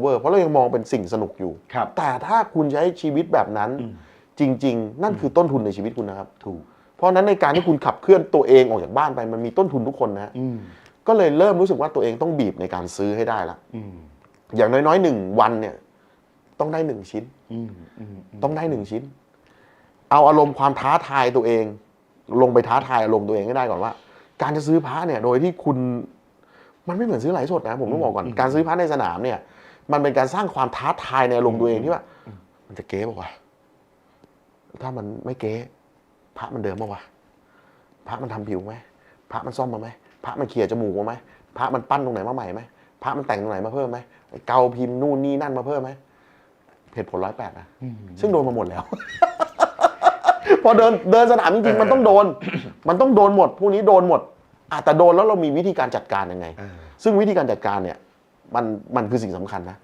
เวอร์เพราะเรายังมองเป็นสิ่งสนุกอยู่ครับแต่ถ้าคุณใช้ชีวิตแบบนั้นอืมจริง ๆ นั่นคือต้นทุนในชีวิตคุณนะครับถูกเพราะฉะนั้นในการที่คุณขับเคลื่อนตัวเองออกจากบ้านไปมันมีต้นทุนทุกคนนะฮะอืมก็เลยเริ่มรู้สึกว่าตัวเองต้องบีบในการซื้อให้ได้ละอืมอย่างน้อยๆหนึ่งวันเนี่ย ต้องได้หนึ่งชิ้นอืมอืมอืมต้องได้หนึ่งชิ้น เอาอารมณ์ความท้าทายตัวเอง ลงไปท้าทายอารมณ์ตัวเองให้ได้ก่อนว่า การจะซื้อพระเนี่ย โดยที่คุณ มันไม่เหมือนซื้อไหลฟ์สดนะ ผมต้องบอกก่อนการซื้อพระในสนามเนี่ย มันเป็นการสร้างความท้าทายในอารมณ์ตัวเองที่ว่า มันจะเก๊ป่าวะถ้ามันไม่เก๊พระมันเดิมป่าวะพระมันทำผิวไหมพระมันซ่อมมาไหมพระมันเคลียร์จมูกมาไหมพระมันปั้นตรงไหนมาใหม่ไหมพระมันแต่งตรงไหนมาเพิ่มไหมเกาพิมพ์นู่นนี่นั่นมาเพิ่มไหมเหตุผลร้อยแปดนะอืมซึ่งโดนมาหมดแล้ว พอเดินเดินสนามจริงๆมันต้องโดน มันต้องโดนหมดพวกนี้โดนหมดอะแต่โดนแล้วเรามีวิธีการจัดการยังไงเออซึ่งวิธีการจัดการเนี่ย มันมันคือสิ่งสำคัญนะ